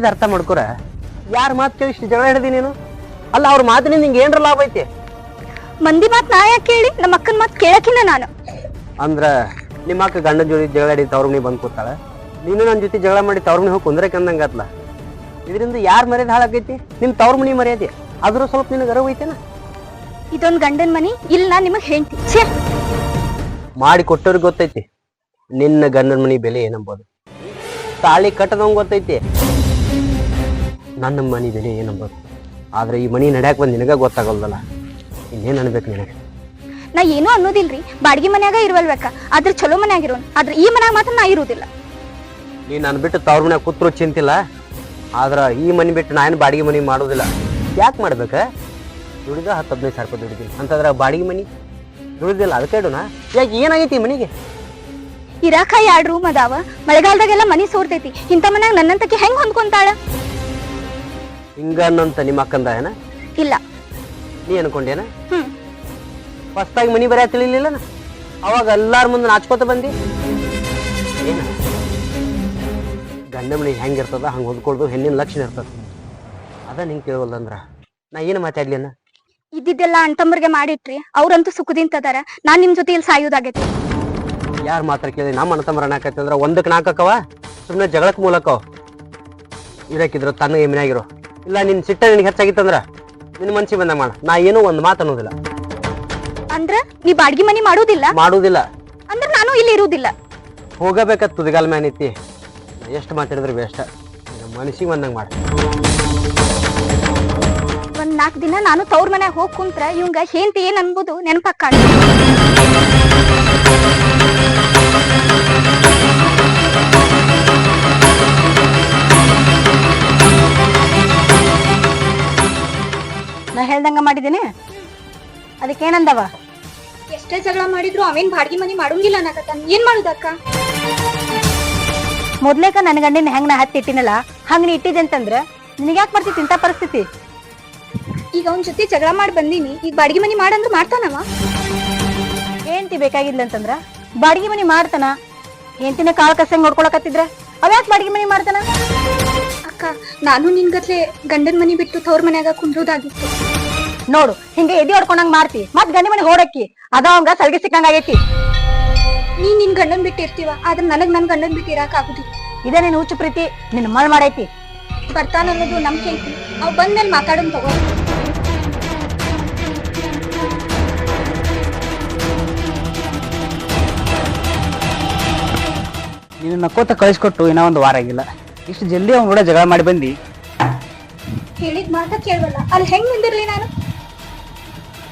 ಹೇಳಿದ ಅರ್ಥ ಮಾಡ್ಕೊರ? ಯಾರ ಮಾತು ಕೇಳಿ ಇಷ್ಟು ಜಗಳ ಹಿಡ್ದಿ ನೀನು? ಅಲ್ಲ ಅವ್ರ ಮಾತಿನಿಂದ ನಿಂಗೆ ಏನ್ರ ಲಾಭ ಐತಿ? ಮಂದಿ ಮಾತ್ ನಾ ಯಾಕೆ ಕೇಳಿ? ನಮ್ಮ ಅಕ್ಕನ ಮಾತ್ ಕೇಳಕಿನ ನಾನು. ಅಂದ್ರ ನಿಮ್ಮ ಅಕ್ಕ ಗಂಡನ ಜೋಡಿ ಜಗಳ ಆಡಿ ತವ್ರ ಬಂದ್ ಬಂದು ಕೂತಾಳ. ನೀನು ನನ್ನ ಜೊತೆ ಜಗಳ ಮಾಡಿ ತವ್ರ ಮನೆ ಹೋಗಿ ಕುಂದ್ರೆ ಅಂದಂಗತ್ಲ ಇದರಿಂದ ಯಾರ್ ಮರ್ಯಾದೆ ಹಾಳಾಗೈತಿ? ನಿಮ್ ತವ್ರ ಮನಿ ಮರ್ಯಾದೆ. ಆದ್ರೂ ಸ್ವಲ್ಪ ನಿನಗೆ ಅರಿವು ಐತೇನ? ಇದೊಂದ್ ಗಂಡನ ಮನಿ ಇಲ್ಲ ನಾ ನಿಮಗ್ ಹೇಳ್ತಿ ಛೇ! ಮಾಡಿ ಕೊಟ್ಟವ್ರಿಗೆ ಗೊತ್ತೈತಿ. ನಿನ್ನ ಗಂಡನ ಮನಿ ಬೆಲೆ ಏನಂಬೋದು? ತಾಳಿ ಕಟ್ಟದಂಗ ಗೊತ್ತೈತಿ. ನನ್ನ ಮನೆ ಬೆಲೆ ಏನಂಬೋದು ಆದ್ರೆ ಈ ಮನಿ ನಡ್ಯಾಕ್ ಬಂದ್ ನಿನಗ ಗೊತ್ತಾಗಲ್ದಲ್ಲ. ಇನ್ನೇನ್ ಅನ್ಬೇಕು ನಿನಗೆ? ನಾ ಏನೂ ಅನ್ನೋದಿಲ್ರಿ. ಬಾಡಿಗೆ ಮನ್ಯಾಗ ಇರುವಲ್ಬೇಕ ಆದ್ರೆ ಚಲೋ ಮನ್ಯಾಗ ಇರೋನ್ ಆದ್ರೆ ಈ ಮನ್ಯಾಗ ಮಾತ್ರ ನಾ ಇರುವುದಿಲ್ಲ ನೀ ನಾನು ಬಿಟ್ಟು ತವ್ರ ಮನ್ಯಾಗ ಕೂತ್ರು ಚಿಂತಿಲ್ಲ. ಆದ್ರ ಈ ಮನಿ ಬಿಟ್ಟು ನಾನು ಬಾಡಿಗೆ ಮನಿ ಮಾಡೋದಿಲ್ಲ. ಯಾಕೆ ಮಾಡ್ಬೇಕ? ದುಡಿದ ಹತ್ತು ಹದಿನೈದು ಸಾವಿರ ರೂಪಾಯಿ ದುಡಿದೀನಿ ಅಂತಂದ್ರ ಬಾಡಿಗೆ ಮನಿ? ದುಡಿದಿಲ್ಲ. ಅದಕ್ಕೆ ಇಡೋಣ ಯಾಕೆ ಏನಾಗೈತಿ ಈ ಮನಿಗೆ? ಇರಾಕ ಎರಡು ರೂಮ್ ಅದಾವ? ಮಳೆಗಾಲದಾಗೆಲ್ಲ ಮನಿ ಸೋರ್ತೈತಿ. ಇಂಥ ಮನ್ಯಾಗ ನನ್ನಂತಕ್ಕೆ ಹೆಂಗ್ ಹೊಂದ್ಕೊಂತಾಳ? ಹಿಂಗನ್ನಂತ ನಿಮ್ಮ ಅಕ್ಕಂದ ಏನ? ಇಲ್ಲ. ನೀ ಅನ್ಕೊಂಡೇನ? ಹ್ಮ್. ಆಗಿ ಮನಿ ಬರ ತಿಳಿಲಿಲ್ಲ ಅವಾಗ ಎಲ್ಲಾರ ಮುಂದೆ ನಾಚ್ಕೋತ ಬಂದಿ? ಏನ? ಗಂಡ ಮನಿ ಹೆಂಗಿರ್ತದ ಹಂಗೆ ಹೊಂದ್ಕೊಳ್ದು ಹೆಣ್ಣಿನ ಲಕ್ಷಣ ಇರ್ತದ. ಅದ ನಿಂಗೆ ಕೇಳವಲ್ದಂದ್ರ. ನಾ ಏನು ಮಾತಾಡ್ಲಿ ಅನ್ನ ಇದ್ದಿದ್ದೆಲ್ಲ ಅಣ್ತಂಬರ್ಗೆ ಮಾಡಿಟ್ರಿ ಅವ್ರಂತೂ ಸುಖದಿಂದ ಅದಾರ. ನಾನ್ ನಿಮ್ ಜೊತೆ ಇಲ್ಲಿ ಸಾಯೋದಾಗೈತಿ. ಯಾರು ಮಾತ್ರ ಕೇಳಿ ನಮ್ಮ ಅಣ್ಣತಮ್ಮರ ತಮ್ಮರ ಅನ್ನಕತ್ತಿ ಒಂದಕ್ಕೆ ನಾಕಕ್ಕವ ಸುಮ್ಮನೆ ಜಗಳಕ್ಕೆ ಮೂಲಕವ ಇರಕ್ಕಿದ್ರು ತನ್ನ ಮನ್ಯಾಗಿರೋ ಇಲ್ಲ ನಿನ್ನ ಸಿಟ್ಟ ನಿನಗೆ ಹೆಚ್ಚಾಗಿತ್ತಂದ್ರ ನಿನ್ನ ಮನ್ಸಿಗೆ ಬಂದ ಮಾಡ. ನಾ ಏನೋ ಒಂದು ಮಾತು ಅನ್ನೋದಿಲ್ಲ. ಅಂದ್ರ ನೀ ಬಾಡ್ಗಿ ಮನಿ ಮಾಡೋದಿಲ್ಲ? ಮಾಡುವುದಿಲ್ಲ ಅಂದ್ರ ನಾನು ಇಲ್ಲಿ ಇರುವುದಿಲ್ಲ. ಹೋಗಬೇಕತ್ ತುದಿಗಾಲ ಮ್ಯಾನ್ ಐತಿ ಎಷ್ಟು ಮಾತಾಡಿದ್ರೆ ಬೇಷ್ಟ ಮನಸ್ಸಿಗೆ ಬಂದಂಗೆ ಮಾಡ. ಒಂದ್ ನಾಲ್ಕು ದಿನ ನಾನು ತವ್ರ ಮನ್ಯಾಗ ಹೋಗಿ ಕುಂತ್ರ ಇವಂಗ ಹೇಂತಿ ಏನ್ ಅನ್ಬೋದು ನೆನಪಕ್ಕ ನಾ ಹೇಳ್ದಂಗ ಮಾಡಿದ್ದೀನಿ. ಅದಕ್ಕೇನಂದವ? ಎಷ್ಟೇ ಜಗಳ ಮಾಡಿದ್ರು ಅವೇನ್ ಬಾಡಿಗೆ ಮನಿ ಮಾಡೋಂಗಿಲ್ಲ ನಾಕ ಏನ್ ಮಾಡುದಕ್ಕ ಮೊದ್ಲೇಕ ನನ್ನ ಗಂಡಿನ ಹೆಂಗ್ ನಾ ಹತ್ತಿ ಇಟ್ಟಿನಲ್ಲ ಹಂಗ ನೀ ಇಟ್ಟಿದೆ ಅಂತಂದ್ರ ನಿನಗ್ಯಾಕ್ ಮಾಡ್ತಿ ಇಂಥ ಪರಿಸ್ಥಿತಿ? ಈಗ ಅವನ್ ಜೊತೆ ಜಗಳ ಮಾಡಿ ಬಂದೀನಿ ಈಗ ಬಾಡಿಗೆ ಮನಿ ಮಾಡಂದ್ರ ಮಾಡ್ತಾನವ? ಹೆಂಡತಿ ಬೇಕಾಗಿಲ್ಲ ಅಂತಂದ್ರ ಬಾಡಿಗೆ ಮನಿ ಮಾಡ್ತಾನ ಹೆಂಡತಿನ ಕಾಳು ಕಸಂಗ್ ನೋಡ್ಕೊಳಕತ್ತಿದ್ರ ಅವ್ಯಾಕ್ ಬಾಡಿಗೆ ಮನಿ ಮಾಡ್ತಾನ? ಅಕ್ಕ ನಾನು ನಿನ್ ಗಂಡನ ಗಂಡನ್ ಮನಿ ಬಿಟ್ಟು ತವ್ರ ಮನ್ಯಾಗ ಕುಂದ್ರೋದಾಗಿತ್ತು. ನೋಡು ಹಿಂಗೆ ಎದಿ ಹೊಡ್ಕೊಂಡಂಗ್ ಮಾಡ್ತಿ ಮತ್ ಗಂಡಿ ಮನೆ ಹೋಡಕ್ಕಿ ಅದ ಅವಂಗ ಸಲಗಿ ಸಿಕ್ಕಂಗ ಆಗೈತಿ. ನೀ ನಿನ್ ಗಂಡನ್ ಬಿಟ್ಟಿರ್ತೀವ ಆದ್ರೆ ಆದ್ರ ನನಗ್ ನನ್ ಗಂಡನ್ ಬಿಟ್ಟು ಇರಾಕ ಆಗುದಿಲ್ಲ. ಇದೇ ನೀನ್ ಹುಚ್ಚು ಪ್ರೀತಿ ನಿನ್ ಮಳ್ ಮಾಡೈತಿ. ಬರ್ತಾನ ಅನ್ನೋದು ನಂಬಿಕೆ ಐತಿ ಅವ್ ಬಂದ್ಮೇಲೆ ಮಾತಾಡೋನ್ ತಗೋ. ನೀನು ನಕ್ಕೋತ ಕಳಿಸ್ಕೊಟ್ಟು ಇನ್ನೂ ಒಂದು ವಾರ ಆಗಿಲ್ಲ. ಇಷ್ಟು ಜಲ್ದಿ ಅವ್ನ ಕೂಡ ಜಗಳ ಮಾಡಿ ಬಂದಿ. ಹೇಳಿದ್ ಮಾತ ಕೇಳವಲ್ಲ ಅಲ್ಲಿ ಹೆಂಗ್ ನಿಂದಿರ್ಲಿ ನಾನು?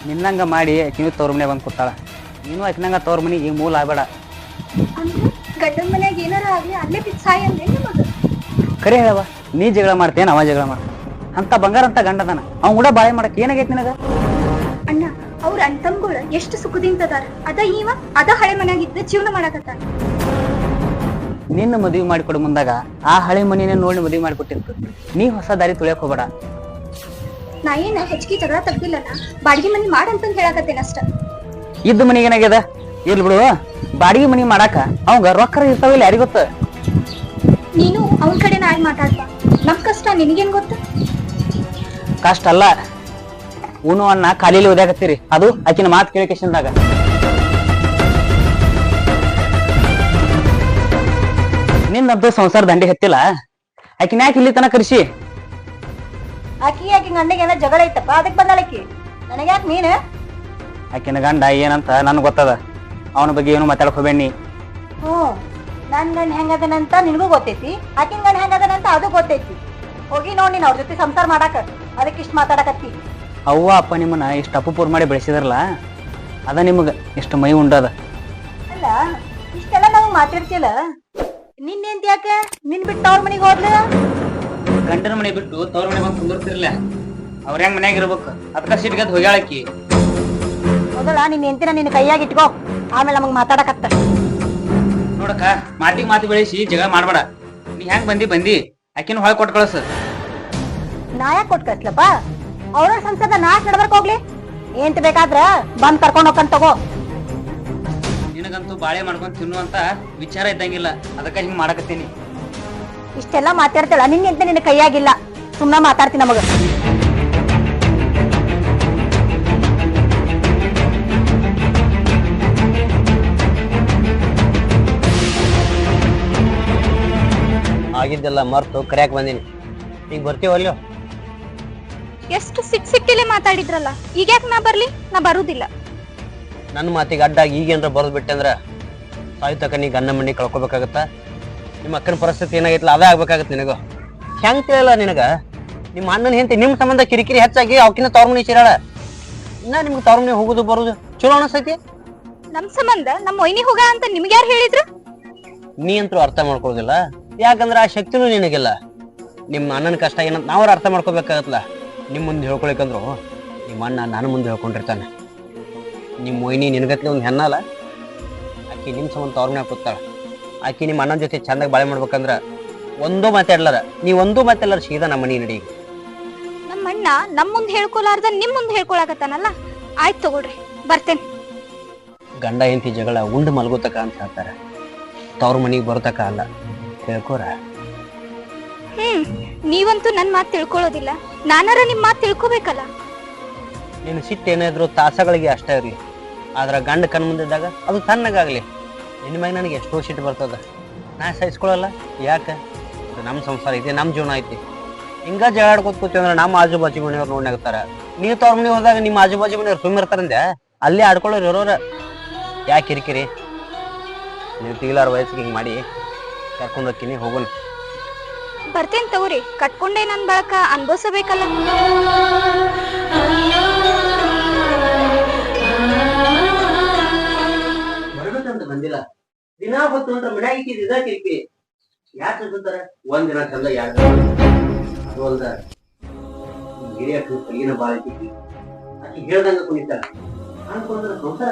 ನಿನ್ನಂಗ ಮಾಡಿ ಆಕಿನೂ ತವ್ರ ಮನೆ ಬಂದು ಕೂತಾಳ. ನೀನು ಅಕ್ಕನಂಗ ತವ್ರ ಮನೆ ಈಗ ಮೂಲ ಆಗಬೇಡ. ಗಂಡನ್ ಮನ್ಯಾಗ ಏನಾರ ಆಗ್ಲಿ ಅಲ್ಲೇ ಬಿದ್ದು ಸಾಯ ಅಂದ್ರೆ ನಮಗ ಕರೆ ಹೇಳವ ನೀ ಜಗಳ ಮಾಡ್ತೇನ ಅವ ಜಗಳ ಮಾಡ್ತಾನ. ಅಂತ ಬಂಗಾರ ಅಂತ ಗಂಡದನ ಅವ್ನ ಕೂಡ ಬಾಳೆ ಮಾಡಕ್ ಏನಾಗೈತಿ ನಿನಗ? ಅಣ್ಣ ಅವ್ರ ಅಣ್ತಮ್ಗಳು ಎಷ್ಟು ಸುಖದಿಂದ ಅದಾರ. ಅದ ಇವ ಅದ ಹಳೆ ಮನ್ಯಾಗ ಇದ್ದ ಜೀವನ ಮಾಡಕತ್ತಾನ. ನಿನ್ನ ಮದುವೆ ಮಾಡಿಕೊಡು ಮುಂದಾಗ ಆ ಹಳೆ ಮನಿನ ನೋಡಿ ಮದುವೆ ಮಾಡಿಕೊಟ್ಟಿರ್ತು ನೀ ಹೊಸ ದಾರಿ ತುಳಿಯಕ್ ಹೋಗ್ಬೇಡ. ನಾ ಏನ ಹೆಚ್ಚಿಗೆ ಜಗಳ ತಪ್ಪಿಲ್ಲ ಬಾಡಿಗೆ ಮನಿ ಮಾಡಂತಂದ್ ಹೇಳಾಕತ್ತೇನ ಅಷ್ಟ ಇದ್ದ ಮನಿಗೆ ಏನಾಗ್ಯದ? ಇರ್ಲಿ ಬಿಡು ಬಾಡಿಗೆ ಮನಿ ಮಾಡಾಕ ಅವಂಗ ರೊಕ್ಕ ಇರ್ತಾವಿಲ್ಲ ಯಾರಿಗ ಗೊತ್ತ? ನೀನು ಅವನ್ ಕಡೆ ನಾಯಿ ಮಾತಾಡ್ಬಾ? ನಮ್ ಕಷ್ಟ ನಿನಗೇನ್ ಗೊತ್ತ? ಕಷ್ಟ ಅಲ್ಲ. ಉಣ್ಣು ಅನ್ನ ಖಾಲಿಲಿ ಓದಾಕತ್ತೀರಿ ಅದು ಆಕಿನ ಮಾತು ಕೇಳಿ ಕಿಶನ್ದಾಗ ನಿನ್ನದ್ದು ಸಂಸಾರ ದಂಡಿ ಹತ್ತಿಲ್ಲ. ಆಕಿನ ಯಾಕೆ ಇಲ್ಲಿ ತನಕ ಕರ್ಸಿ? ಆಕಿ ಆಕಿ ಏನೋ ಜಗಳ ಐತಪ್ಪ ಅದಕ್ ನನಗೆ ಯಾಕೆ ಮೀನು ಆಕಿನ ಗಂಡ ಏನಂತ ನನ್ಗೆ ಗೊತ್ತದ. ಅವನ ಬಗ್ಗೆ ಏನು ಮಾತಾಡಕ್ ಹೋಗ್ಬೇಡಿ ಹ್ಮ್ ನನ್ನ ಗಂಡ ಹೆಂಗದನಂತ ನಿನಗೂ ಗೊತ್ತೈತಿ ಆಕಿನ ಗಂಡ ಹೆಂಗದನಂತ ಅದು ಗೊತ್ತೈತಿ. ಹೋಗಿ ನೋಡಿ ನೀನು ಅವ್ರ ಜೊತೆ ಸಂಸಾರ ಮಾಡಾಕ ಅದಕ್ಕೆ ಇಷ್ಟ ಮಾತಾಡಕತ್ತಿ. ಅವ್ವ ಅಪ್ಪ ನಿಮ್ಮನ್ನ ಇಷ್ಟು ಅಪ್ಪುಪೂರ್ ಮಾಡಿ ಬೆಳೆಸಿದಾರಲ್ಲ ಅದ ನಿಮಗ ಇಷ್ಟು ಮೈ ಉಂಡದ. ಅಲ್ಲ ಇಷ್ಟೆಲ್ಲ ನಾವು ಮಾತಾಡ್ತಿಲ್ಲ ನಿನ್ನೆಂತ ಯಾಕೆ ನಿನ್ ಬಿಟ್ಟು ಅವ್ರ ಮನೆಗೆ ಹೋದ್ಲ? ಗಂಡನ ಮನೆ ಬಿಟ್ಟು ತವ್ರ ಮನೆ ಬಂದು ಕುಂದಿರ್ತಿರ್ಲ ಅವ್ರ ಹೆಂಗ್ ಮನ್ಯಾಗ ಇರ್ಬೇಕು? ಅದಕ್ಕ ಸಿಟ್ಗದ್ ಹೋಗ್ಯಾಳಕ್ಕಿ ಮೊದಲ ನಿನ್ ಹೆಂಡತಿನ ನಿನ್ನ ಕೈಯಾಗಿ ಇಟ್ಕೋ. ಆಮೇಲೆ ನಮಗ್ ಮಾತಾಡಕತ್ತ. ನೋಡಕ್ಕ ಮಾತಿಗೆ ಮಾತು ಬೆಳೆಸಿ ಜಗಳ ಮಾಡ್ಬೇಡ. ನೀ ಹೆಂಗ್ ಬಂದಿ ಬಂದಿ. ಆಕಿನ ಹೊಳ ಕೊಟ್ ಕಳಸ. ನಾ ಯಾಕೆ ಕೊಟ್ ಕಳಿಸ್ಲಪ್ಪ? ಅವ್ರ ಸಂಸದ ನಾಕ್ ನಡ್ಬರ್ಕ್ ಹೋಗ್ಲಿ. ಏಂತ ಬೇಕಾದ್ರ ಬಂದ್ ಕರ್ಕೊಂಡ್ ಹೋಗ್ಕಂತ ತಗೋ. ನಿನಗಂತೂ ಬಾಳೆ ಮಾಡ್ಕೊಂಡ್ ತಿನ್ನುವಂತ ವಿಚಾರ ಇದ್ದಂಗಿಲ್ಲ. ಅದಕ್ಕ ಹಿಂಗ್ ಮಾಡಕತ್ತೀನಿ. ಇಷ್ಟೆಲ್ಲ ಮಾತಾಡ್ತಾಳ ನಿನ್ನೆಂತ ನಿನ್ನ ಕೈಯಾಗಿಲ್ಲ. ಸುಮ್ಮನೆ ಮಾತಾಡ್ತೀನಿ ನಮಗ. ಆಗಿದ್ದೆಲ್ಲ ಮರ್ತು ಕರ್ಯಾಕ್ ಬಂದೀನಿ. ಈಗ ಬರ್ತೀವಲ್ಲೋ ಎಷ್ಟು ಸಿಕ್ ಸಿಟ್ಟಿಲೆ ಮಾತಾಡಿದ್ರಲ್ಲ ಈಗ ಯಾಕೆ ನಾ ಬರ್ಲಿ? ನಾ ಬರುದಿಲ್ಲ. ನನ್ನ ಮಾತಿಗೆ ಅಡ್ಡಾಗಿ ಈಗೇನ್ರ ಬರೋದು ಬಿಟ್ಟೆ ಅಂದ್ರೆ ಸಾಯ್ತಕ ನೀ ಗನ್ನ ಮಂಡಿ ಕಳ್ಕೊಬೇಕಾಗತ್ತ? ನಿಮ್ಮ ಅಕ್ಕನ ಪರಿಸ್ಥಿತಿ ಏನಾಗೈತಲ್ಲ ಅದೇ ಆಗ್ಬೇಕಾಗತ್ತೆ ನಿನಗ. ಹೆಂಗ್ ತಿಳಿಯಲ್ಲ ನಿನಗ? ನಿಮ್ಮ ಅಣ್ಣನ ಹೆಂಡತಿ ನಿಮ್ಮ ಸಂಬಂಧ ಕಿರಿಕಿರಿ ಹೆಚ್ಚಾಗಿ ಅವಕಿನ ತವ್ರ ಮನಿ ಸೇರಾಳ ಇನ್ನ ನಿಮ್ಗೆ ತವ್ರ ಮನಿ ಹೋಗುದು ಬರುದು ಚಲೋ ಅನಿಸ್ತೈತಿ ನಮ್ ಸಂಬಂಧ ನಮ್ಮ ಮೊಯ್ನಿ ಹೋಗ ಅಂತ ನಿಮ್ಗೆ ಯಾರು ಹೇಳಿದ್ರು? ನೀ ಅಂತೂ ಅರ್ಥ ಮಾಡ್ಕೊಳ್ಳೋದಿಲ್ಲ. ಯಾಕಂದ್ರೆ ಆ ಶಕ್ತಿನೂ ನಿನಗಿಲ್ಲ. ನಿಮ್ಮ ಅಣ್ಣನ ಕಷ್ಟ ಏನಂತ ನಾವ್ರ ಅರ್ಥ ಮಾಡ್ಕೋಬೇಕಾಗತ್ತಲ್ಲ. ನಿಮ್ಮ ಮುಂದೆ ಹೇಳ್ಕೊಳಿಕಂದ್ರು ನಿಮ್ಮ ಅಣ್ಣ ನನ್ನ ಮುಂದೆ ಹೇಳ್ಕೊಂಡಿರ್ತಾನೆ. ನಿಮ್ಮ ಮೊಯ್ನಿ ನಿನಗತ್ಲೆ ಒಂದು ಹೆಣ್ಣಲ್ಲ ಆಕಿ ನಿಮ್ಮ ಸಂಬಂಧ ತವ್ರ ಮನೆ ಕೂತಾಳ. ಆಕಿ ನಿಮ್ಮ ಅಣ್ಣನ ಜೊತೆ ಚಂದಾಗಿ ಬಾಳೆ ಮಾಡ್ಬೇಕಂದ್ರ ಒಂದೂ ಮಾತಾಡ್ಲಾರ ನೀ ಒಂದೂ ಮಾತಾಡ್ಲಾರ ಸೀದಾ ನಮ್ಮ ಮನೆ ನಡಿ ನಮ್ಮ ಅಣ್ಣ ನಮ್ಮ ಮುಂದೆ ಹೇಳ್ಕೊಲಾರ್ದ ನಿಮ್ಮ ಮುಂದೆ ಹೇಳ್ಕೊಳಕತ್ತಾನಲ್ಲ? ಆಯ್ತು ತಗೊಳ್ರಿ ಬರ್ತೇನೆ. ಗಂಡ ಹೆಂಡತಿ ಜಗಳ ಉಂಡು ಮಲ್ಗೋತಕ ಅಂತ ಹೇಳ್ತಾರೆ. ತವ್ರ ಮನೆಗೆ ಬರ್ತಕ ಅಲ್ಲ ಹೇಳ್ಕೋರ? ಹ್ಮ್ ನೀವಂತೂ ನನ್ನ ಮಾತು ತಿಳ್ಕೊಳ್ಳೋದಿಲ್ಲ ನಾನಾರ ನಿಮ್ಮ ಮಾತು ತಿಳ್ಕೊಬೇಕಲ್ಲ? ನೀನು ಸಿಟ್ಟು ಏನಾದ್ರು ತಾಸಗಳಿಗೆ ಅಷ್ಟೇ ಇರಲಿ. ಆದ್ರೆ ಗಂಡ ಕಣ್ ಮುಂದಿದ್ದಾಗ ಅದು ತಣ್ಣಗಾಗಲಿ. ನಿನ್ನ ಮ್ಯಾಗ ನನಗೆ ಎಷ್ಟೋ ಸಿಟ್ಟು ಬರ್ತದ. ನಾ ಸಹಿಸ್ಕೊಳಲ್ಲ. ಯಾಕೆ? ಇದು ನಮ್ಮ ಸಂಸಾರ ಐತಿ ನಮ್ಮ ಜೀವನ ಐತಿ. ಹಿಂಗ ಜಗಳ ಆಡ್ಕೊತ ಕೂತೀವಿ ಅಂದ್ರೆ ನಮ್ಮ ಆಜು ಬಾಜು ಮನೆಯವ್ರು ನೋಡ್ನಾಗ್ತಾರ ನೀವು ತವ್ರ ಮನೆ ಹೋದಾಗ ನಿಮ್ಮ ಆಜು ಬಾಜು ಮನೆಯವ್ರು ಸುಮ್ಮಿರ್ತಾರಂದೆ ಅಲ್ಲಿ ಆಡ್ಕೊಳ್ಳೋರು ಇರೋರ. ಯಾಕೆ ಕಿರಿಕಿರಿ? ನೀವು ತಿಗಿಲಾರ ವಯಸ್ಸಿಗೆ ಹಿಂಗೆ ಮಾಡಿ. ಕರ್ಕೊಂಡು ಹೋಗ್ತೀನಿ, ಹೋಗೋಣ. ಬರ್ತೇನ್ ತಗೋರಿ. ಕಟ್ಕೊಂಡೇ ನನ್ನ ಬಳಕ. ಅನ್ಭವಿಸಬೇಕಲ್ಲ. ಬಂದಿಲ್ಲ. ದಿನ ಹೊತ್ತು ಅಂದ್ರೆ ಮನ್ಯಾಗ ಇಕ್ಕಿದ್ ಇದ ಕಿರ್ಕಿ ಯಾಕೆ ಅನ್ಸುತ್ತಾರೆ ಒಂದ್ ದಿನ ಚಂದ ಎರಡು ಅದು ಅಲ್ದ. ಹಿರಿಯ ಕೈಯಿನ ಬಾಳ ಐತಿ ಆಕಿ ಹೇಳ್ದಂಗ ಕುಣಿತಾರ ಅನ್ಕೊಂಡ್ರೆ ಸಂಸಾರ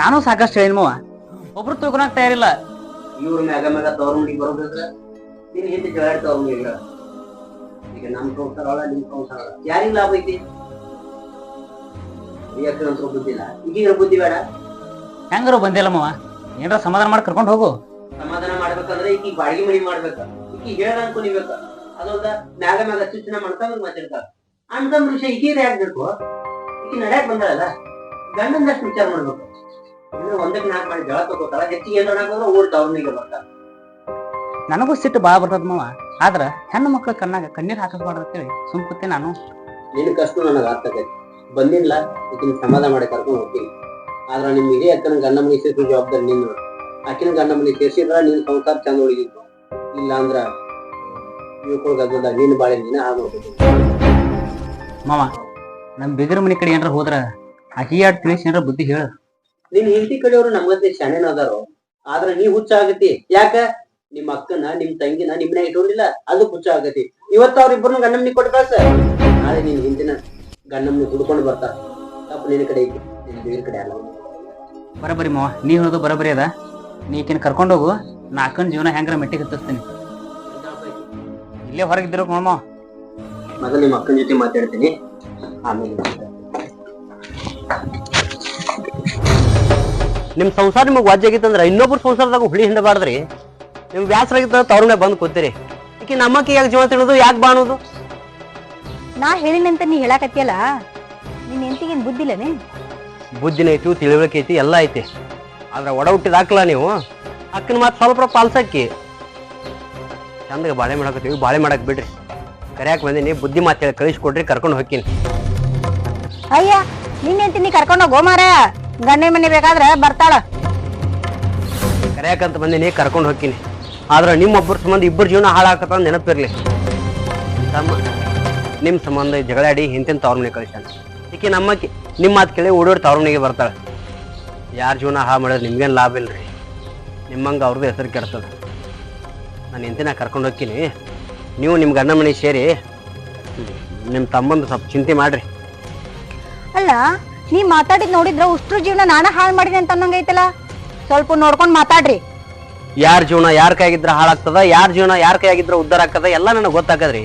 ನಾನು ಸಾಕಷ್ಟು ಹೇಳಿನ ಮಾವ. ಒಬ್ರು ತಿಳ್ಕೊಳಕ್ ತಯಾರಿಲ್ಲ. ಇವ್ರ ಮ್ಯಾಗ ಮ್ಯಾಗ ತವ್ರ ನೋಡಿ ಬರೋದ್ರ ನಿನ್ ಹಿಂದೆ ಜಗಾಡಿ ತವ್ರ ಈಗ ನಮ್ ಸಂಸಾರ ಅವಳ ನಿಮ್ ಸಂಸಾರ ಯಾರಿಗ್ ಲಾಭ ಐತಿ? ಇಲ್ಲ. ಈಗಿನ ಬುದ್ಧಿ ಬೇಡ. ಹೆಂಗಾರು ಬಂದಿಲ್ಲ ಮಾವ ಏನ್ರ ಸಮಾಧಾನ ಮಾಡಿ ಕರ್ಕೊಂಡು ಹೋಗು. ಸಮಾಧಾನ ಮಾಡ್ಬೇಕಂದ್ರೆ ಈಕಿ ಬಾಡಿಗೆ ಮನಿ ಮಾಡ್ಬೇಕ. ಈಕಿ ಹೇಳ್ದಂಗ್ ಕುನಿಬೇಕ ಅದೊಂದ ಮ್ಯಾಗ ಮ್ಯಾಗ ಸೂಚನೆ ಮಾಡ್ಕೊಂಡ್ ಮಾತಾಡ್ತಾರ ಅಂತಂದ್ ವಿಷಯ ಈಕಿದೆ ಆಗ್ಬೇಕು ಈಕಿ ನಡ್ಯಾಕ್ ಬಂದಾಳಲ್ಲ. ಗಂಡಂದಷ್ಟು ವಿಚಾರ ಮಾಡ್ಬೇಕು. ಅಂದ್ರೆ ಒಂದಕ್ಕೆ ನಾಲ್ಕು ಮಾಡಿ ಜಳ ತಗೋತಾರ ಹೆಚ್ಚಿಗೆ ಏನಾರ ಹಾಕೋದ್ರೆ ಊರ್ ಟೌನಿಗೆ ಬರ್ತಾರ ನನಗೂ ಸಿಟ್ಟು ಭಾಳ ಬರ್ತದ ಮಾವ ಆದ್ರ ಹೆಣ್ಣು ಮಕ್ಳ ಕಣ್ಣಾಗ ಕಣ್ಣೀರ್ ಹಾಕಸ್ಬಾರ್ದು ಅಂತೇಳಿ ಸುಮ್ ಕೂತೆ ನಾನು. ನಿನ್ ಕಷ್ಟ ನನಗೆ ಆಗ್ತದೆ. ಬಂದಿಲ್ಲ ಇದನ್ನ ಸಮಾಧಾನ ಮಾಡಿ ಕರ್ಕೊಂಡು ಹೋಗ್ತೀನಿ. ಆದ್ರ ನಿಮ್ ಹಿರಿಯ ಅಕ್ಕನ ಗಂಡ ಮನೆ ಸೇರಿಸೋ ಜವಾಬ್ದಾರಿ ನಿನ್ನ ಆಕಿನ ಗಂಡ ಮನೆ ಸೇರಿಸಿದ್ರ ನಿನ್ ಸಂಸಾರ ಚಂದ ಉಳಿದಿತ್ತು ಇಲ್ಲ ಅಂದ್ರ ಇವ್ಕೊಳ್ ನೀನ್ ನಿನ್ ಬಾಳೆ ಆಗೋದು ಮಾಡ್ಬೇಕು ಮಾವ ನಮ್ ಬಿದಿರ ಮನೆ ಕಡೆ ಏನಾರ ಹೋದ್ರ ಆಕಿ ಎರಡು ತಿಳಿಸಿ ಏನಾರ ಬುದ್ಧಿ ಹೇಳ. ನಿನ್ ಹಿಂದಿ ಕಡೆಯವರು ನಮ್ಮತ್ತೆ ಶಾಣೆನ ಅದಾರೋ ಆದ್ರ ನೀ ಹುಚ್ಚ ಆಗತಿ. ಯಾಕ? ನಿಮ್ ಅಕ್ಕನ ನಿಮ್ ತಂಗಿನ ನಿಮ್ನ ಇಟ್ಕೊಂಡಿಲ್ಲ ಅದು ಹುಚ್ಚ ಆಗತಿ. ಇವತ್ತ ಅವ್ರಿಬ್ಬರನ್ನ ಗಂಡಮ್ಮನಿ ಕೊಟ್ಟು ಕಳ್ಸ. ನಾಳೆ ನಿನ್ ಹಿಂದಿನ ಗಂಡಮ್ಮನಿ ಹುಡ್ಕೊಂಡು ಬರ್ತಾರ. ತಪ್ಪು ನಿನ್ನ ಕಡೆ ಐತಿ ನಿನ್ ಬೇರೆ ಕಡೆ ಅಲ್ಲ ಬರಬರಿ ಮಾವ ನೀ ಹೇಳೋದು ಬರಬರಿ ಅದ. ನೀ ಈಕಿನ ಕರ್ಕೊಂಡು ಹೋಗು ನಾ ಅಕ್ಕನ ಜೀವನ ಹೆಂಗಾರ ಮೆಟ್ಟಿಗೆ ಹತ್ತಿಸ್ತೀನಿ. ಇಲ್ಲೇ ಹೊರಗಿದ್ದಿರೋ ನೋಡ್ ಮಾವ. ಮೊದಲು ನಿಮ್ಮ ಅಕ್ಕನ ಜೊತೆ ಮಾತಾಡ್ತೀನಿ. ಆಮೇಲೆ ಮಾತಾಡ್ತೀನಿ. ನಿಮ್ ಸಂಸಾರ ನಿಮಗ್ ವಾಜ್ಯಾಗಿತ್ತಂದ್ರ ಇನ್ನೊಬ್ರು ಸಂಸಾರದಾಗ ಹುಳಿ ಹಿಂಡಬಾರ್ದ್ರಿ. ನಿಮ್ ವ್ಯಾಸರ ಆಗಿತ್ತ ತವ್ರನ್ನೇ ಬಂದ್ ಕೂತೀರಿ. ಈಕಿ ನಮ್ಮಕ್ಕೆ ಯಾಕೆ ಜೀವ ತಿಳೋದು ಯಾಕೆ ಬಾಣೋದು ನಾ ಹೇಳಿನಂತ ನೀ ಹೇಳಾಕತ್ತಿಯಲ್ಲ ನಿನ್ ಹೆಂಡತಿಗೇನ್ ಬುದ್ಧಿಲ್ಲನೆ ಬುದ್ಧಿನ ಐತಿ ತಿಳುವಳಿಕೆ ಐತಿ ಎಲ್ಲ ಐತಿ. ಆದ್ರೆ ಒಡ ಹುಟ್ಟಿದ ಹಾಕ್ಲ ನೀವು ಅಕ್ಕನ ಮಾತು ಸ್ವಲ್ಪ ಪಾಲ್ಸಕ್ಕಿ. ಚಂದಗೆ ಬಾಳೆ ಮಾಡಕತ್ತೀವಿ ಬಾಳೆ ಮಾಡಕ್ ಬಿಡ್ರಿ. ಕರ್ಯಾಕ್ ಬಂದೀನಿ ಬುದ್ಧಿ ಮಾತು ಹೇಳಿ ಕಳಿಸ್ಕೊಡ್ರಿ ಕರ್ಕೊಂಡು ಹೋಗ್ತೀನಿ. ಅಯ್ಯ ನಿನ್ನೆಂತಿ ನೀ ಕರ್ಕೊಂಡು ಹೋಗೋ ಮಾರ ಗಂಡ ಮನೆ ಬೇಕಾದ್ರೆ ಬರ್ತಾಳ. ಕರೆಯಾಕಂತ ಬಂದೀನಿ ಕರ್ಕೊಂಡು ಹೋಗ್ತೀನಿ. ಆದ್ರೆ ನಿಮ್ಮೊಬ್ಬರ ಸಂಬಂಧ ಇಬ್ಬರ ಜೀವನ ಹಾಳಾಕತ್ತ ನೆನಪಿರ್ಲಿ. ತಮ್ಮ ನಿಮ್ಮ ಸಂಬಂಧ ಜಗಳಾಡಿ ಹಿಂತಿನ ತವ್ರ ಮನೆ ಕಳಿಸ್ತಾನೆ ಈಕೆ ನಮ್ಮ ನಿಮ್ಮ ಮಾತು ಕೇಳಿ ಓಡೋಡಿ ತವ್ರ ಮನೆಗೆ ಬರ್ತಾಳೆ. ಯಾರ ಜೀವನ ಹಾ ಮಾಡಿದ್ರೆ ನಿಮ್ಗೇನು ಲಾಭ ಇಲ್ರಿ? ನಿಮ್ಮಂಗೆ ಅವ್ರದ್ದು ಹೆಸರು ಕೆಡ್ತದ. ನಾನು ಎಂತಿನ ಕರ್ಕೊಂಡು ಹೋಗ್ತೀನಿ. ನೀವು ನಿಮ್ಮ ಗಂಡ ಮನೆ ಸೇರಿ ನಿಮ್ಮ ತಮ್ಮಂದು ಸ್ವಲ್ಪ ಚಿಂತೆ ಮಾಡ್ರಿ. ಅಲ್ಲ ನೀ ಮಾತಾಡಿದ್ ನೋಡಿದ್ರೆ ಉಷ್ಟ್ರ ಜೀವನ ನಾನ ಹಾಳು ಮಾಡಿದೆ ಅಂತ ಅನ್ನಂಗೈತಲ್ಲ? ಸ್ವಲ್ಪ ನೋಡ್ಕೊಂಡು ಮಾತಾಡ್ರಿ. ಯಾರ ಜೀವನ ಯಾರ ಕೈಯಾಗಿದ್ರೆ ಹಾಳಾಗ್ತದ ಯಾರ ಜೀವನ ಯಾರ ಕೈಯಾಗಿದ್ರೆ ಉದ್ಧಾರ ಆಗ್ತದ ಎಲ್ಲ ನನಗೆ ಗೊತ್ತಾಗದ್ರಿ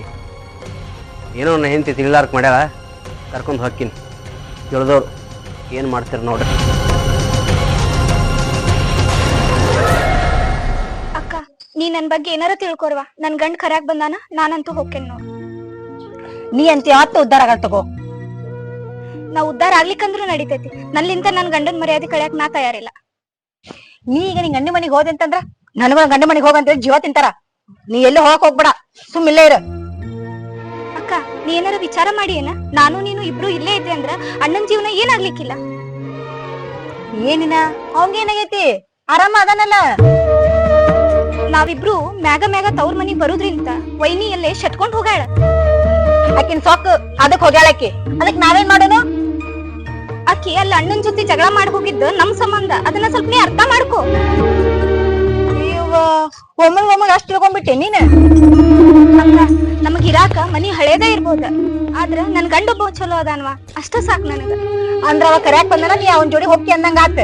ಏನೋ ನನ್ನ ಹೆಂಡತಿ ತಿಳಿದಾರ್ಕ್ ಮಾಡ್ಯಾಳ. ಕರ್ಕೊಂಡು ಹಾಕಿನಿ ತಿಳಿದವ್ರು ಏನು ಮಾಡ್ತೀರ ನೋಡ್ರಿ. ಅಕ್ಕ ನೀ ನನ್ ಬಗ್ಗೆ ಏನಾರ ತಿಳ್ಕೊರ್ವ. ನನ್ ಗಂಡ್ ಕರ್ಯಾಕ್ ಬಂದಾನ ನಾನಂತೂ ಹೋಗ್ತೇನೆ ನೋಡ್. ನೀ ಅಂತ ಯಾವತ್ತು ಉದ್ದಾರ ಆಗಲ್ ತಗೋ. ನಾ ಉದ್ದಾರ ಆಗ್ಲಿಕ್ಕಂದ್ರೂ ನಡಿತೈತಿ. ನನ್ನಿಂದ ನನ್ ಗಂಡನ್ ಮರ್ಯಾದೆ ಕಳ್ಯಾಕ್ ನಾ ತಯಾರಿಲ್ಲ. ನೀ ಈಗ ನಿನ್ ಗಂಡ ಮನಿಗ್ ಹೋದೆ ಅಂತಂದ್ರ ನನಗ ಗಂಡ ಮನೆಗೆ ಹೋಗಂತ ಜೀವ ತಿಂತಾರ. ನೀ ಎಲ್ಲೂ ಹೋಗಕ್ ಹೋಗ್ಬೇಡ. ಸುಮ್ ಇಲ್ಲೇ ಇರು. ನೀ ಏನಾರ ವಿಚಾರ ಮಾಡಿ ಏನ ನಾನು ನೀನು ಇಬ್ರು ಇಲ್ಲೇ ಇದ್ದೆ ಅಂದ್ರ ಅಣ್ಣನ ಜೀವನ ಏನಾಗ್ಲಿಕ್ಕಿಲ್ಲ? ಏನಿನ? ಅವಂಗೇನಾಗೈತಿ? ಆರಾಮ ಅದನಲ್ಲ? ನಾವಿಬ್ರು ಮ್ಯಾಗ ಮ್ಯಾಗ ತವ್ರ ಮನಿಗ್ ಬರುದ್ರಿಂತ ವೈನಿ ಎಲ್ಲೇ ಶಟ್ಕೊಂಡ್ ಹೋಗಾಳ ಆಕಿನ್ ಸೊಕ್ಕ ಅದಕ್ ಹೋಗ್ಯಾಳಕಿ ಅದಕ್ ನಾವೇನ್ ಮಾಡೋನು ಅಕ್ಕಿ ಅಲ್ಲಿ ಅಣ್ಣನ್ ಜೊತೆ ಜಗಳ ಮಾಡಿ ಹೋಗಿದ್ದು ನಮ್ ಸಂಬಂಧ. ಅದನ್ನ ಸ್ವಲ್ಪ ನೀ ಅರ್ಥ ಮಾಡ್ಕೋ. ಒಮ್ಮಗ್ ಒಮ್ಮಗ್ ಅಷ್ಟ್ ತಿಳ್ಕೊಂಡ್ಬಿಟ್ಟೆ ನೀನ್? ನಮ್ಗೆ ನಮಗ್ ಇರಾಕ ಮನಿ ಹಳೇದೇ ಇರ್ಬೋದ. ಆದ್ರ ನನ್ ಗಂಡ ಒಬ್ಬ ಚಲೋ ಅದಾನ್ವ? ಅಷ್ಟ ಸಾಕ್ ನನಗ. ಅಂದ್ರ ಅವ ಕರ್ಯಾಕ್ ಬಂದನ ನೀ ಅವನ್ ಜೋಡಿ ಹೋಗ್ತಿ ಅಂದಂಗ ಆತ.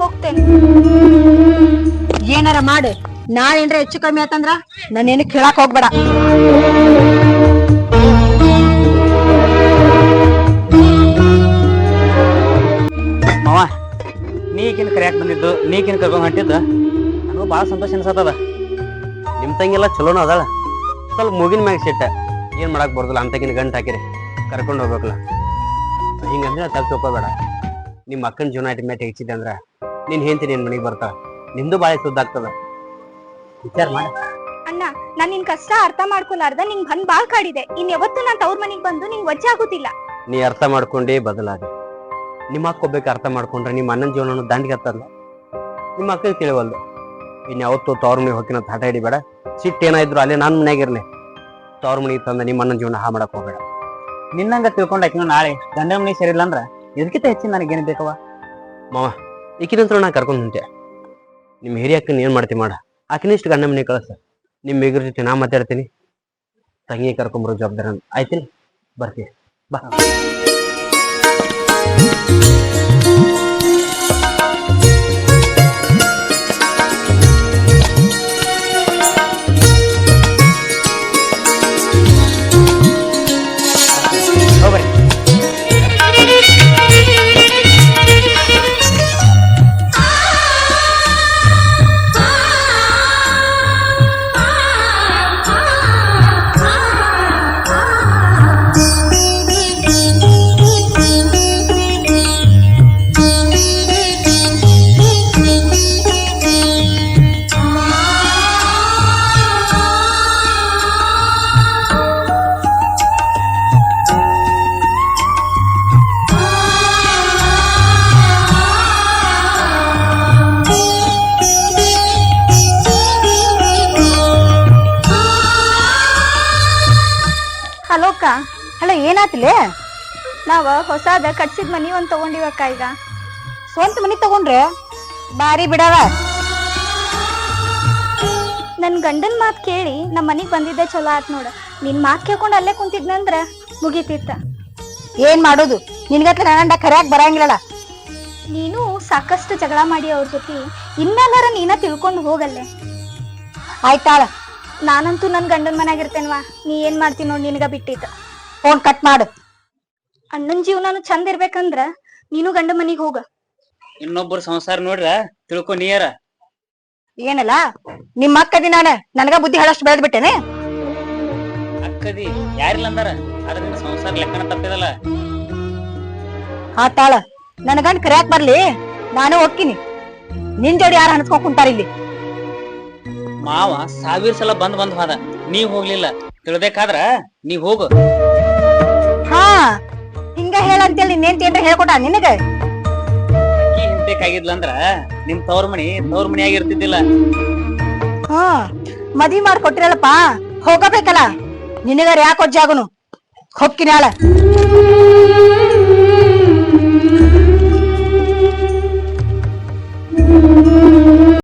ಹೋಗ್ತೇನೆ. ಏನಾರ ಮಾಡು. ನಾಳೆ ಏನ್ರ ಹೆಚ್ಚು ಕಮ್ಮಿ ಆತಂದ್ರ ನಾನೇನು ಕೇಳಾಕ್ ಹೋಗ್ಬೇಡ. ಮಾವ ನೀ ಈಕಿನ ಕರ್ಯಾಕ್ ಬಂದಿದ್ದು ನೀಕಿನ ಕರ್ಕೊಂಡ್ ಹೊಂಟಿದ್ದು? ನನಗೂ ಭಾಳ ಸಂತೋಷ ಅನ್ಸತ್ತದ. ನಿಮ್ಮ ತಂಗಿಲ್ಲ ಚಲೋನ ಅದಾಳ. ಸ್ವಲ್ಪ ಮೂಗಿನ ಮ್ಯಾಗ ಸಿಟ್ಟ. ಏನು ಮಾಡಕ್ ಬರ್ದಿಲ್ಲ ಅಂತಕಿನ ಗಂಟು ಹಾಕಿರಿ. ಕರ್ಕೊಂಡು ಹೋಗ್ಬೇಕಲ್ಲ. ಹಿಂಗಂದ್ರೆ ತಿಳ್ಕೊಬೇಡ ನಿಮ್ಮ ಅಕ್ಕನ ಜೀವನ ಐಟಮ್ ಮ್ಯಾಟ್ ಹೆಚ್ಚಿದೆ ಅಂದ್ರೆ ನೀನು ಹೆಂತಿ ನಿನ್ನ ಮನೆಗೆ ಬರ್ತಾ ನಿಂದು ಭಾಳ ಸುದ್ದಾಗ್ತದ ವಿಚಾರ ಮಾಡಿ. ಅಣ್ಣ ನಾನು ನಿನ್ ಕಷ್ಟ ಅರ್ಥ ಮಾಡ್ಕೊಲಾರ್ದ ನಿಂಗ್ ಬಂದ್ ಬಾಳ್ ಕಾಡಿದೆ. ಇನ್ ಯಾವತ್ತು ನಾನ್ ತವ್ರ ಮನಿಗ್ ಬಂದು ನಿಂಗ್ ವಜ್ಜೆ ಆಗುತ್ತಿಲ್ಲ ನೀ ಅರ್ಥ ಮಾಡ್ಕೊಂಡೇ ಬದಲಾದೆ ನಿಮ್ಮ ಅಕ್ಕ ಒಬ್ಬಕ್ಕೆ ಅರ್ಥ ಮಾಡ್ಕೊಂಡ್ರೆ ನಿಮ್ಮ ಅಣ್ಣನ ಜೀವನ ದಾಂಡಿಗೆ ಹತ್ತಲ್ಲ. ನಿಮ್ಮ ಅಕ್ಕಗೆ ತಿಳಿವಲ್ದು. ಇನ್ನು ಯಾವತ್ತು ತವ್ರ ಮನೆ ಹೋಗಿನ ಹಠ ಹಿಡಿಬೇಡ. ಸಿಟ್ಟು ಏನಾದ್ರು ಅಲ್ಲೇ ನನ್ನ ಮನೆಯಾಗಿರ್ಲಿ ತವ್ರ ಮನೆಗೆ ತಂದ ನಿಮ್ಮ ಅಣ್ಣನ ಜೀವನ ಹಾ ಮಾಡಕ್ ಹೋಗ್ಬೇಡ. ನಿನ್ನಂಗ ತಿಳ್ಕೊಂಡ್ ಆಕಿನ ನಾಳೆ ಗಂಡ ಮನೆ ಸೇರಿಲ್ಲ ಅಂದ್ರ ಇದಕ್ಕಿಂತ ಹೆಚ್ಚಿನ ನನಗೇನು ಬೇಕವ ಈಕಿನಂತರ ನಾ ಕರ್ಕೊಂಡು ನಿಂತೆ. ನಿಮ್ಮ ಹಿರಿಯ ಅಕ್ಕನ ಏನು ಮಾಡ್ತಿ ಮಾಡ. ಆಕಿನಿಷ್ಟು ಗಂಡ ಮನೆ ಕಳಿಸ. ನಿಮ್ಮ ಮೇಗ್ರ ಜೊತೆ ನಾ ಮಾತಾಡ್ತೀನಿ. ತಂಗಿ ಕರ್ಕೊಂಬರೋ ಜವಾಬ್ದಾರಿ ಅಂತ ಬರ್ತೀನಿ ಬಾ. ನಾವ ಹೊಸಾದ ಕಟ್ಸಿದ ಮನಿ ಒಂದ್ ತಗೊಂಡಿವಕ್ಕ ಈಗ. ಸ್ವಂತ ಮನಿ ತಗೊಂಡ್ರೆ ಬಾರಿ ಬಿಡವ. ನನ್ ಗಂಡನ್ ಮಾತ್ ಕೇಳಿ ನಮ್ಮ ಮನಿಗ್ ಬಂದಿದ್ದೆ ಚಲೋ ಆತ್ ನೋಡ. ನಿನ್ ಮಾತ್ ಕೇಳ್ಕೊಂಡು ಅಲ್ಲೇ ಕುಂತಿದ್ನಂದ್ರ ಮುಗಿತಿತ್ತ. ಏನ್ ಮಾಡೋದು? ನಿನ್ಗತ್ಲ ನನ್ನ ಕರ್ಯಾಕ್ ಬರಂಗಿಲ್ಲಲ್ಲ. ನೀನು ಸಾಕಷ್ಟು ಜಗಳ ಮಾಡಿ ಅವ್ರ ಜೊತೆ ಇನ್ಮೇಲಾರ ನೀನ ತಿಳ್ಕೊಂಡು ಹೋಗಲ್ಲೇ. ಆಯ್ತಾಳ ನಾನಂತೂ ನನ್ ಗಂಡನ್ ಮನೆಯಾಗಿರ್ತೇನ್ವಾ ನೀ ಏನ್ ಮಾಡ್ತೀನಿ ನೋಡ್ ನಿನಗ ಬಿಟ್ಟಿತ್ತ ಫೋನ್ ಕಟ್ ಮಾಡು. ಅಣ್ಣನ್ ಜೀವನಾನು ಚಂದ ಇರ್ಬೇಕಂದ್ರ ನೀನು ಗಂಡ ಮನಿಗ್ ಹೋಗ. ಇನ್ನೊಬ್ಬರ ಸಂಸಾರ ನೋಡ್ರ ತಿಳ್ಕೊ ನೀಯರ. ಏನಲ್ಲ ನಿಮ್ಮ ಅಕ್ಕದಿ ನಾನ ನನಗ ಬುದ್ಧಿ ಹೇಳಷ್ಟು ಬೆಳೆದ್ ಬಿಟ್ಟೆನೆ. ಅಕ್ಕದಿ ಯಾರಿಲ್ಲ ಅಂದಾರ ಅದನ್ನ ನಿನ್ನ ಸಂಸಾರ ಲೆಕ್ಕನ ತಪ್ಪಿದಲ್ಲ. ತಾಳ ನನ್ನ ಗಂಡ ಕರ್ಯಾಕ್ ಬರ್ಲಿ ನಾನು ಹೋಗ್ತೀನಿ. ನಿನ್ ಜೋಡಿ ಯಾರು ಹಣಸ್ಕೊಂಡ್ ಕುಂತಾರ ಇಲ್ಲಿ? ಮಾವ ಸಾವಿರ ಸಲ ಬಂದ್ ಬಂದ್ ಹೋದ ನೀವ್ ಹೋಗ್ಲಿಲ್ಲ. ತಿಳ್ಬೇಕಾದ್ರ ನೀವ್ ಹಾ ಹಿಂಗ. ಹೇಳಂತೇಳಿ ನಿನ್ನೇನ್ ಏನ್ರ ಹೇಳ್ಕೊಟ ನಿನಗ? ಅಕ್ಕಿ ಹಿಂಬೇಕಾಗಿದ್ಲಂದ್ರ ನಿಮ್ ತವ್ರ ಮನಿ ತವ್ರ ಮನಿ ಆಗಿರ್ತಿದ್ದಿಲ್ಲ ಹಾ ಮದ್ವಿ ಮಾಡ್ಕೊಟ್ಟಿರಲ್ಲಪ್ಪ ಹೋಗಬೇಕಲ್ಲ? ನಿನಗಾರ ಯಾಕೆ ಜಾಗನು ಹೊಕ್ಕಿನ